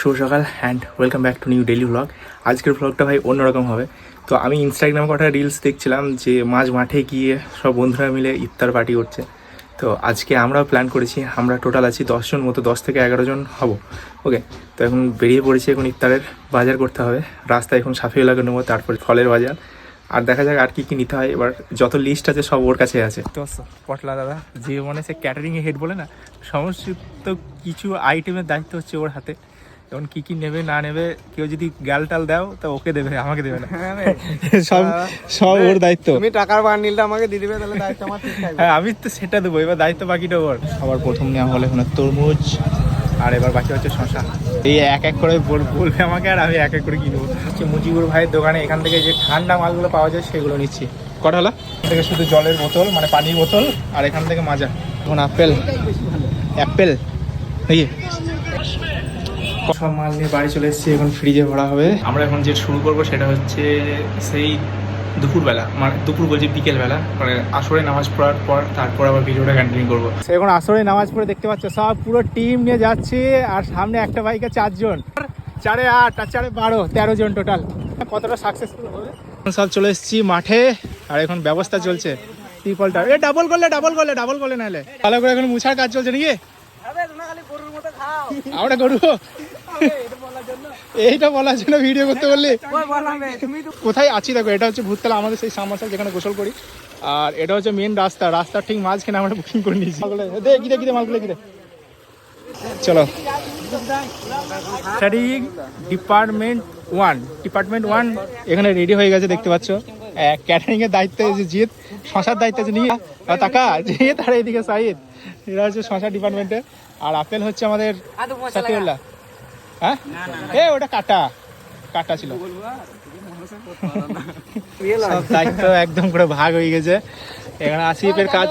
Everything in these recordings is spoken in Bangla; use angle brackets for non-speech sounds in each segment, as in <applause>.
শুভ সকাল and welcome back to new daily vlog আজকের ব্লগটা ভাই অন্যরকম হবে। তো আমি ইনস্টাগ্রামে কটা রিলস দেখছিলাম যে মাঝ মাঠে গিয়ে সব বন্ধুরা মিলে ইফতার পার্টি করছে। তো আজকে আমরাও প্ল্যান করেছি, আমরা টোটাল আছি দশজন মতো, দশ থেকে এগারো জন হব। ওকে তো এখন বেরিয়ে পড়েছি এখন ইফতারের বাজার করতে হবে। রাস্তায় এখন সাফিয়ে লাগানো নেব তারপর ফলের বাজার। আর দেখা যাক আর কি কি নিতে হয়। এবার যত লিস্ট আছে সব ওর কাছে আছে। তো পটলা দাদা যে মনে সে ক্যাটারিংয়ে হেড বলে না, সমস্ত কিছু আইটেমের দায়িত্ব হচ্ছে ওর হাতে। যেমন কি কি নেবে না নেবে কেউ যদি গাল টাল দাও তা ওকে দেবে আমাকে দেবে না। <laughs> সব সব ওর দায়িত্ব। তুমি টাকার বান্ডিলটা আমাকে দিয়ে দিবে তাহলে দায়িত্ব আমার হ্যাঁ আমি তো সেটা দেবো এবার দায়িত্ব বাকিটা ওর। আবার প্রথম নেওয়া হলো এখন তরমুজ আর এবার বাকি হচ্ছে শশা এই এক এক করে বলবে আমাকে আর আমি এক এক করে কিনবো। হচ্ছে মুজিবুর ভাইয়ের দোকানে এখান থেকে যে ঠান্ডা মালগুলো পাওয়া যায় সেগুলো নিচ্ছি। কটা হলো? থেকে শুধু জলের বোতল মানে পানির বোতল আর এখান থেকে মাজা। এখন আপেল। অ্যাপেল। এই সব মাল নিয়ে বাড়ি চলে এসেছি এখন ফ্রিজে ভরা হবে। আমরা এখন যে শুরু করব সেটা হচ্ছে সেই দুপুরবেলা মানে দুপুর বলছি বিকেলবেলা মানে আসরে নামাজ পড়ার পর তারপর আবার ভিডিওটা কন্টিনিউ করব। এখন আসরে নামাজ পড়ে দেখতে পাচ্ছ সব পুরো টিম নিয়ে যাচ্ছে আর সামনে একটা বাইকে চারজন। চারে আট আর চারে বারো তেরো জন টোটাল কতটা সাকসেসফুল হবে? এখন সব চলে এসেছি মাঠে আর এখন ব্যবস্থা চলছে। ত্রিপলটা এ ডাবল করলে ডাবল করলে ডাবল করলে নাহলে। ভালো করে এখন মুছার কাজ চলছে নাকি? আমরা করব এইটা বলার জন্য ভিডিও করতে বললি? কোথায় আছি দেখো এটা হচ্ছে ভূততলা আমাদের সেই সামাশাল যেখানে গোসল করি। আর এটা হচ্ছে মেন রাস্তা রাস্তার ঠিক মাঝখানে আমরা বুকিং করে নিয়েছি। দে গিরে গিরে মালগুলো গিরে। চলো। Studying department one department one এখানে রেডি হয়ে গেছে দেখতে পাচ্ছ। ক্যাটারিং এর দায়িত্ব যে জিৎ শশার দায়িত্ব আছে নিয়ে তাকা জিৎ আর এইদিকে সাইদ এরা হচ্ছে শশা ডিপার্টমেন্টে আর আপেল হচ্ছে আমাদের সাকিউল্লাহ হ্যাঁ? এ ওটা কাটা। কাটা ছিল। সব দায়িত্ব একদম করে ভাগ হয়ে গেছে। এখানে আসিফের কাজ।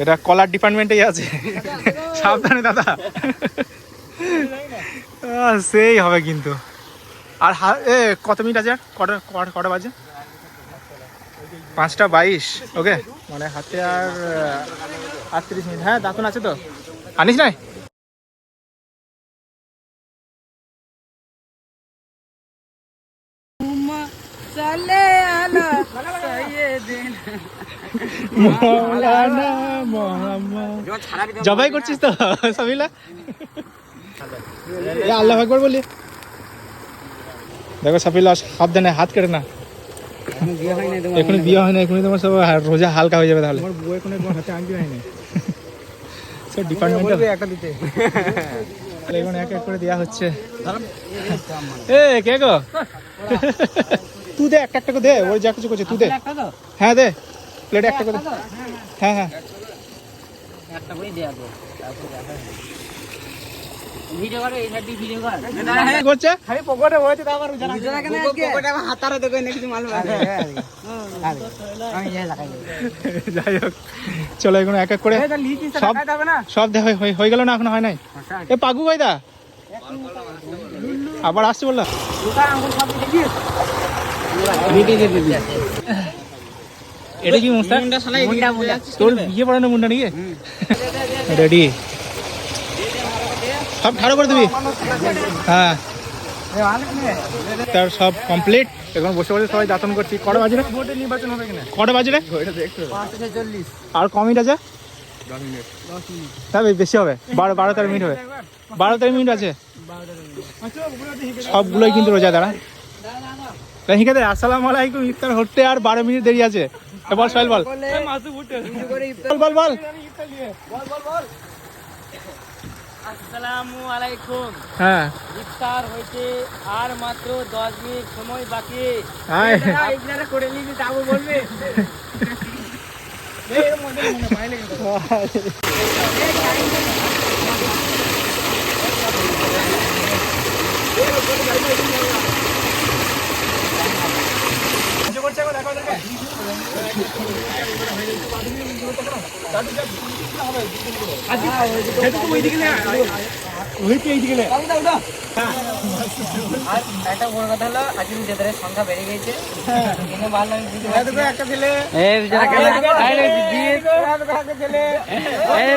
এটা কলার ডিপার্টমেন্টেই আছে। সাবধানে দাদা। সেই হবে কিন্তু। আর এ কত মিনিট আছে আর? কটা কটা বাজে? পাঁচটা বাইশ। ওকে? মানে হাতে আর আটত্রিশ মিনিট। হ্যাঁ দাঁতন আছে তো? আনিস নাই? মৌলানা মোহাম্মদ। জবাই করছিস তো সাবিলা এ আল্লাহ একবার বলি। দেখো সাবিলা সাবধানে হাত কেটে না। বিয়ে হয় না তোমার এখনই বিয়ে হয় না এখনই তোমার সব রোজা হালকা হয়ে যাবে তাহলে। আমার বউ এখন একবার হাতে আংটি হয়নি। সব ডিপার্টমেন্টাল একটা দিতে। এখন এক এক করে দেওয়া হচ্ছে। এ কে গো? <laughs> তুই দে একটা একটা করে দে ওই যা কিছু করছে তুই দে। হ্যাঁ দে প্লেটে একটা করে দে। হ্যাঁ হ্যাঁ। একটা করে <laughs> চলো এখন এক এক করে। সব সব হয়ে- গেল না এখন হয় নাই? এ পাগু ভাই দা। আবার আসছে বললাম এটা কি মুন্ডা? মুন্ডা তোর বিয়ে পড়ানো মুন্ডা নাকি? রেডি সব ঠাড়ো করে দিবি? হ্যাঁ। তার সব কমপ্লিট এখন বসে বসে সবাই দাতন করছি। কটা বাজে রে? ভোটের নির্বাচন হবে কিনা? কটা বাজে রে? আর ক মিনিট আছে? হ্যাঁ বেশি হবে। বারো বারো তেরো মিনিট হবে। বারো তেরো মিনিট আছে। সবগুলোই কিন্তু রোজা দাঁড়া। হিকে দে আসসালামু আলাইকুম ইফতার হতে আর বারো মিনিট দেরি আছে। এ বল সোহেল বল। বল বল বল আসসালামু আলাইকুম। হ্যাঁ। ইফতার হইতে আর মাত্র 10 মিনিট সময় বাকি। আয়। আপনারা করে নিবি যাব বলবে। <laughs> <laughs> <laughs> বড় কথা হলো আজকে নিজেদের সংখ্যা বেড়ে গেছে একটা ছেলে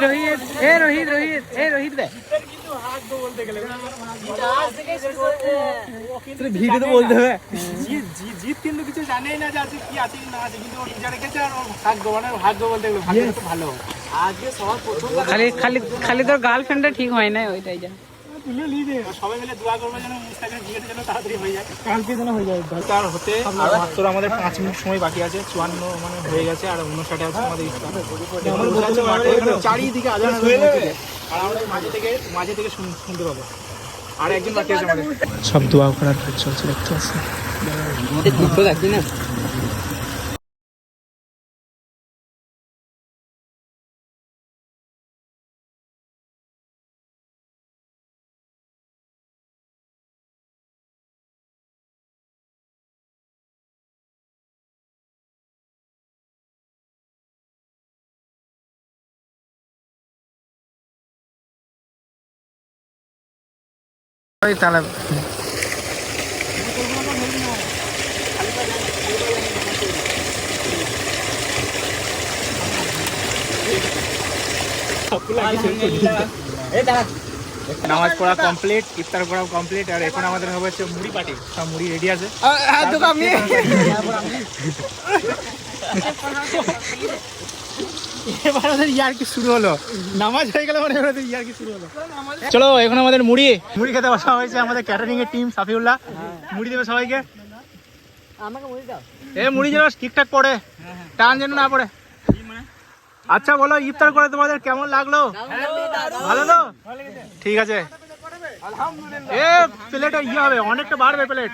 রোহিত রোহিত রোহিত রোহিত বলতে হবে। জিৎ- জিৎ কিন্তু কিছু জানেই না যে আজকে কি আছে কি না আছে কিন্তু ও নিজে রেখেছে আর ওর ভাগ্য মানে ভাগ্য বলতে গেলে ভাগ্য তো ভালো। আজকে সবার প্রথম খালি খালি খালি তোর গার্লফ্রেন্ডটা ঠিক হয় না ওইটাই যা। তুলে সবাই মিলে দোয়া করব যেন মুস্তাকের বিয়েটা যেন তাড়াতাড়ি হয়ে যায় কালকে যেন হয়ে যায়। তার হতে আর আমাদের পাঁচ মিনিট সময় বাকি আছে চুয়ান্ন মানে হয়ে গেছে। আর উনষাটে আছে আমাদের ইফতার চারিদিকে আজান আর আমরা মাঝে থেকে মাঝে থেকে শুন- শুনতে পাবো। আর একজন বাকি আছে আমাদের। সব দোয়া করার কাজ চলছে দেখতে পাচ্ছি না? তাহলে নামাজ পড়া কমপ্লিট ইফতার পড়া কমপ্লিট আর এখন আমাদের হবে হচ্ছে মুড়ি পাটি সব মুড়ি রেডি আছে। এবার আমাদের ইয়ার শুরু হলো? নামাজ হয়ে গেল মানে শুরু হলো? চলো এখন আমাদের মুড়ি। মুড়ি খেতে বসা হয়েছে আমাদের ক্যাটারিং এর টিম সাফিউল্লাহ। মুড়ি দেবে সবাইকে। আমাকে বলে দাও। এ মুড়ি যেন ঠিকঠাক পড়ে টান যেন না পড়ে। আচ্ছা বলো ইফতার করে তোমাদের কেমন লাগল? ভালো তো? ঠিক আছে। এ প্লেটে ইয়ে হবে অনেকটা বাড়বে প্লেট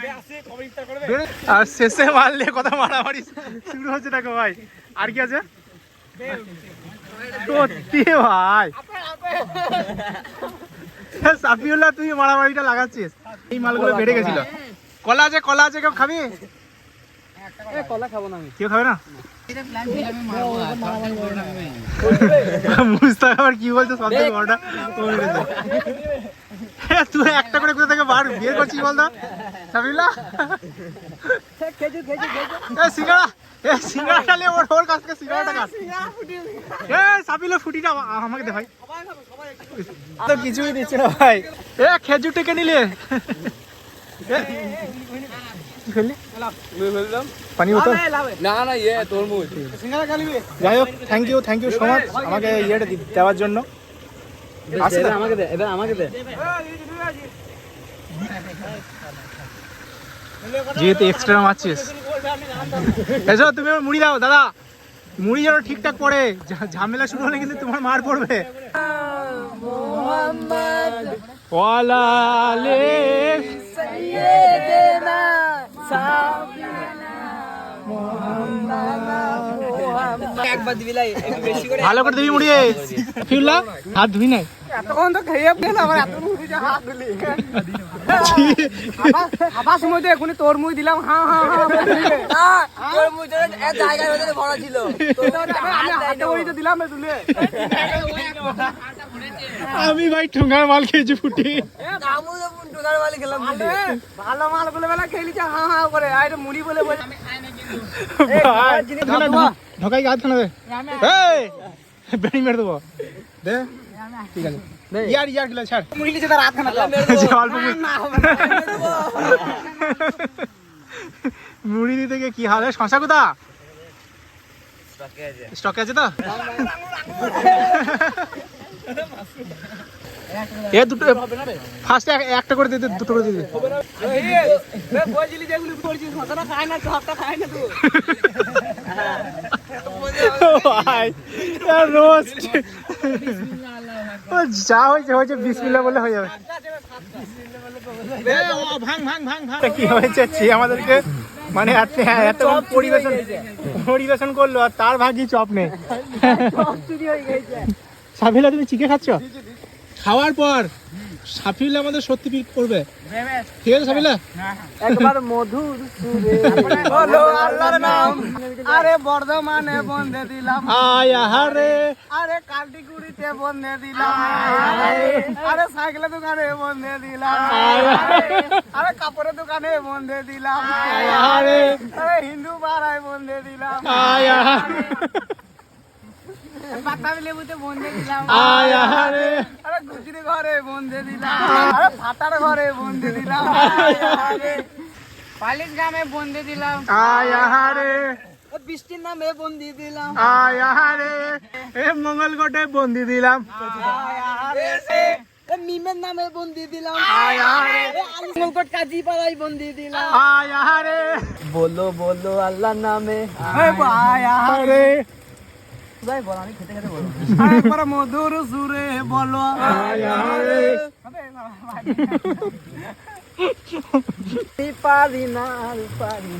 আর শেষে মারলে কথা মারামারি শুরু হচ্ছে দেখো ভাই। আর কি আছে? সত্যি ভাই। সাফিউল্লাহ, তুই মারামারিটা লাগাচ্ছিস। এই মালগুলো বেড়ে গেছিল। কলা আছে কলা আছে, কেউ খাবি? কেউ খাবে না? আবার কি বলছে? সব থেকে। তুই একটা করে কোথা থেকে বার বিয়ে করছিস বলতো? সাবিলা এ সিঙ্গাড়া এ সিঙ্গাড়াটা নিয়ে ওর ওর কাছ থেকে সিঙ্গাড়াটা কাট এ সাবিলা ফুটিটা আমাকে দে ভাই তো কিছুই দিচ্ছে না ভাই। এ খেজুর টেকে নিলে। পানি বোতল। না না ইয়ে তরমুজ যাই হোক thank you thank you so much আমাকে ইয়েটা দেওয়ার জন্য? আমাকে দে এবার আমাকে দে। যেহেতু এক্সট্রা মারছিস এসো তুমি মুড়ি দাও, দাদা। মুড়ি যেন ঠিকঠাক পড়ে ঝামেলা শুরু হলে কিন্তু তোমার মার পড়বে। ভালো করে দিবি মুড়ি ফিরলা, হাত ধুই নাই। এতক্ষণ তো খেয়ে আমার এত হাত আবার সময় তো এখনই তোর দিলাম ছিল আমি দিলাম ভাই ঠুঙ্গার মাল খেয়েছি ফুটি। ভালো মাল বলে বেলা খেলি হ্যাঁ হ্যাঁ করে মুড়ি বলে বলে ঢকাই দে বেড়ি মেরে দেবো। দে, ঠিক আছে। ইয়ার ইয়ার গিলা ছাড়। খানা যে অল্প মুড়ি- মুড়ি দিতে গিয়ে কি হাল শশা কোথা? স্টকে আছে। তো? এ দুটো ফার্স্ট একটা করে দিতে দুটো করে দিতে রোস্ট <laughs> যা হয়েছে হয়েছে বিসমিল্লা বলে হয়ে যাবে। কি হয়েছে সে আমাদেরকে মানে এত এত পরিবেশন পরিবেশন করল আর তার ভাগই চপ নেই। সাফিলা তুমি চিকে খাচ্ছ? খাওয়ার পর সাফিল আমাদের সত্যি পিক করবে? ঠিক আছে একবার মধুর সুরে। বলো আল্লাহর নাম। আরে বর্ধমানে বন্ধে দিলাম। আয়া হারে আরে কালটিগুড়িতে বন্ধে দিলাম। আরে সাইকেলের দোকানে বন্ধে দিলাম। আরে কাপড়ের দোকানে বন্ধে দিলাম। আরে আরে হিন্দু পাড়ায় বন্ধে দিলাম। আয়া বাতাবি লেবুতে বন্ধে দিলাম। আয় আহারে আরে ঘরে বন্ধে দিলাম। আরে ফাটার ঘরে বন্ধে দিলাম। পালিশ গ্রামে বন্ধে দিলাম। আয় আহারে বৃষ্টির নামে বন্দি দিলাম। আয় আহারে এ মঙ্গলকোটে বন্দি দিলাম। এ মিমের নামে বন্দি দিলাম। মঙ্গলকোট কাজী পাড়াই বন্দি দিলাম। আয় আহারে বলো বলো আল্লাহ নামে। আয়া আরে একবার মধুর সুরে বলো। পারি না পারি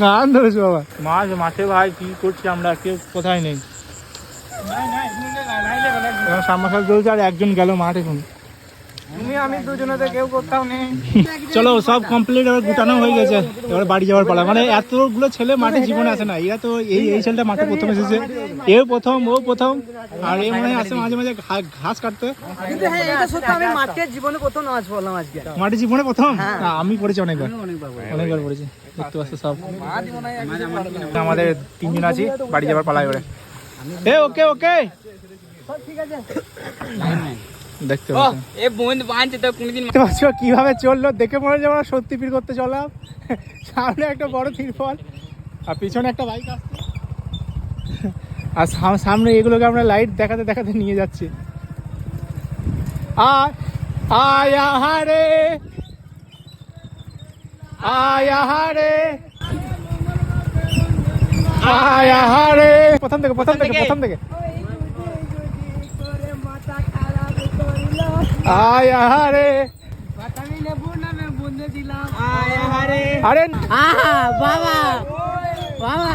গান ধরেছো বাবা। মাছ মাঠে ভাই কি করছি আমরা? কেউ কোথায় নেই? সামনাসাল চলছে আর একজন গেল মাঠ এখন। আমি দুজনেতে কেউ কোথাও নেই। চলো সব কমপ্লিট এবার গুটানো হয়ে গেছে। এবার বাড়ি যাওয়ার পালা। মানে এতগুলো ছেলে মাঠে জীবনে আসে না। এরা তো এই এই ছেলেটা মাঠে প্রথম এসেছে। এও প্রথম ও প্রথম। আর এই মনে আসে মাঝে মাঝে ঘাস কাটতে। কিন্তু হ্যাঁ এটা সত্যি। আমি মাঠে জীবনে প্রথম নাচ বললাম আজকে। মাঠে জীবনে প্রথম? আমি পড়েছি অনেকবার। অনেকবার পড়েছি। দেখতে পাচ্ছ সব। আমাদের তিনজন আছি বাড়ি যাবার পালা এবারে। এ ওকে ওকে। দেখতে পাচ্ছ এ বন্ধ বাঁধছে তো কোনদিন দেখতে পাচ্ছ কীভাবে চলল? দেখে মনে হচ্ছে আমরা সত্যি পীর করতে চললাম। সামনে একটা বড় তিরপল আর পিছনে একটা বাইক আসছে। আর সাম- সামনে এগুলোকে আমরা লাইট দেখাতে দেখাতে নিয়ে যাচ্ছি। আয় আয় আহারে! আয় আহারে! আয় আহারে! প্রথম থেকে প্রথম থেকে। প্রথম থেকে। আয় আহারে আরে আহা বাবা। বাবা।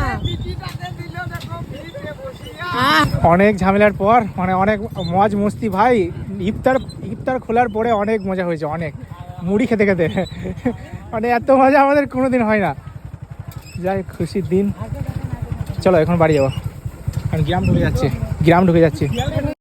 অনেক ঝামেলার পর মানে অনেক মজ মস্তি ভাই ইফতার ইফতার খোলার পরে অনেক মজা হয়েছে অনেক। মুড়ি খেতে খেতে। মানে এত মজা আমাদের কোনো দিন হয় না। যাই খুশির দিন। চলো এখন বাড়ি যাব। কারণ গ্রাম ঢুকে যাচ্ছে। গ্রাম ঢুকে যাচ্ছে।